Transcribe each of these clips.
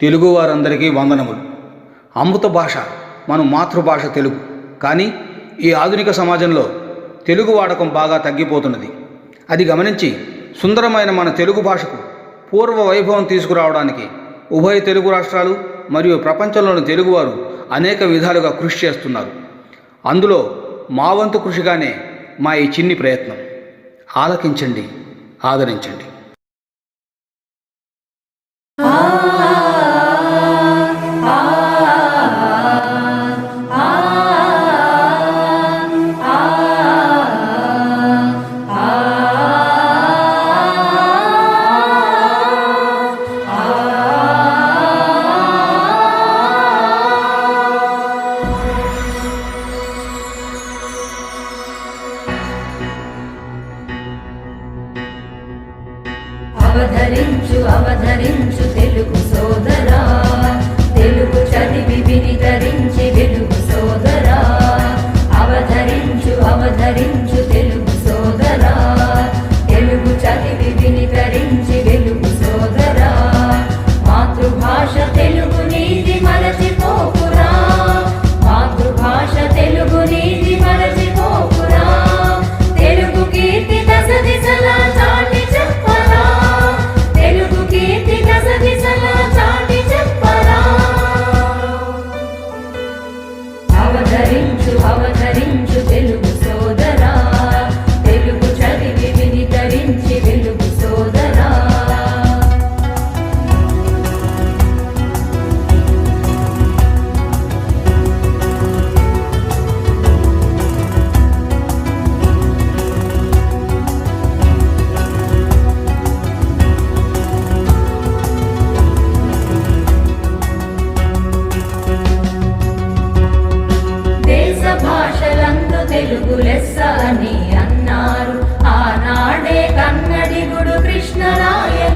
తెలుగు వారందరికీ వందనములు. అమృత భాష మన మాతృభాష తెలుగు. కానీ ఈ ఆధునిక సమాజంలో తెలుగు వాడకం బాగా తగ్గిపోతున్నది. అది గమనించి సుందరమైన మన తెలుగు భాషకు పూర్వ వైభవం తీసుకురావడానికి ఉభయ తెలుగు రాష్ట్రాలు మరియు ప్రపంచంలోని తెలుగువారు అనేక విధాలుగా కృషి చేస్తున్నారు. అందులో మా వంతు కృషిగానే మా ఈ చిన్ని ప్రయత్నం. ఆలకించండి ఆదరించండి.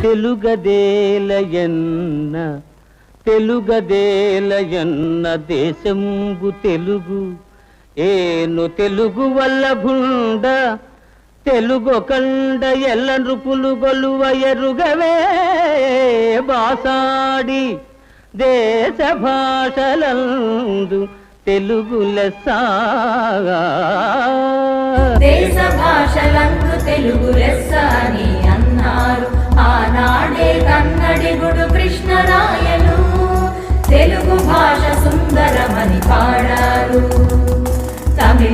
తెలుగదేలయన్న తెలుగదేలయన్న దేశంబు తెలుగు. ఏను తెలుగు వల్ల భుండ తెలుగు కండ ఎల్ల నృపులు గొలువ ఎరుగవే బాసాడి. దేశ భాషలందు తెలుగు లెస్సా. దేశ భాషలందు తెలుగు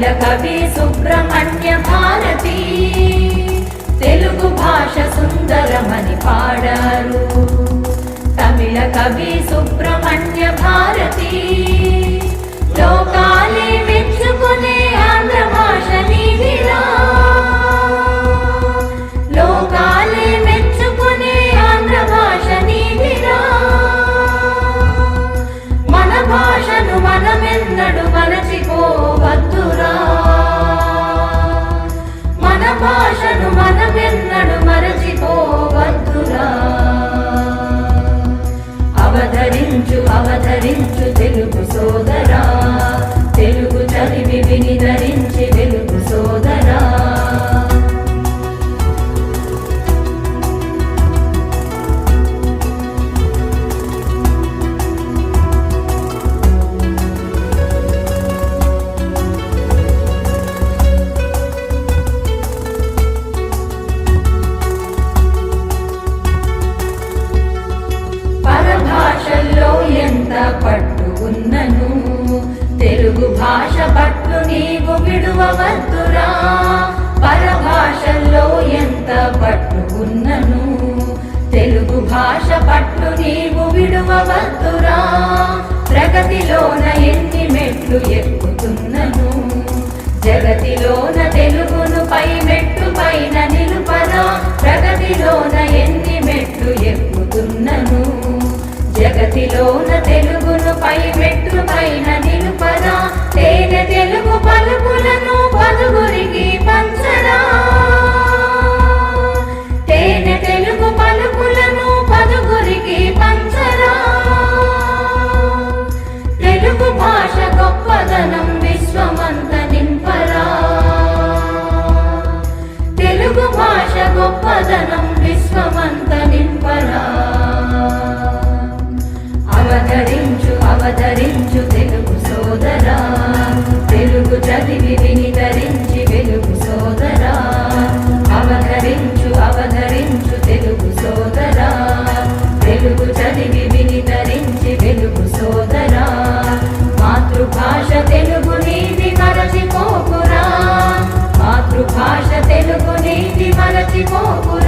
కవి సుబ్రహ్మణ్య భారతి తెలుగు భాష సుందరమని పాడారు. తమిళ కవి సుబ్రహ్మణ్య భారతి లోకాలే అవధరించు తెలుగు సోదరా పట్టు ఉన్నను. తెలుగు భాష పట్టు నీవు విడువవద్దురా. పరభాషల్లో ఎంత పట్టు ఉన్నను. తెలుగు భాష పట్టు నీవు విడువవద్దురా. ప్రగతిలోన ఎన్ని మెట్లు ఎక్కుతున్నను. జగతిలోన తెలుగును పై మెట్టు పైన నిలుపరా. ప్రగతిలోన ఎన్ని మెట్లు ఎక్కుతున్నను. ప్రగతిలోన తెలుగును పై మెట్టు పైన తేనె తెలుగు పలుకులను పలుగురికి పంచరా తేనె తెలుగు పలుకులను పలుగురికి పంచరా తెలుగు భాష గొప్పదనం విశ్వమంత నింపరా. తెలుగు భాష గొప్పదనం విశ్వమంత నింపరా. అవతరించు అవతరించు తెలుగు సోదరా. తెలుగు చదివి వినితరించి వెలుగు సోదరా. అవతరించు అవతరించు తెలుగు సోదరా. తెలుగు చదివి వినితరించి వెలుగు సోదరా. మాతృభాష తెలుగు నీతి మరచిపోకురా. మాతృభాష తెలుగు నీతి మరచిపోకురా.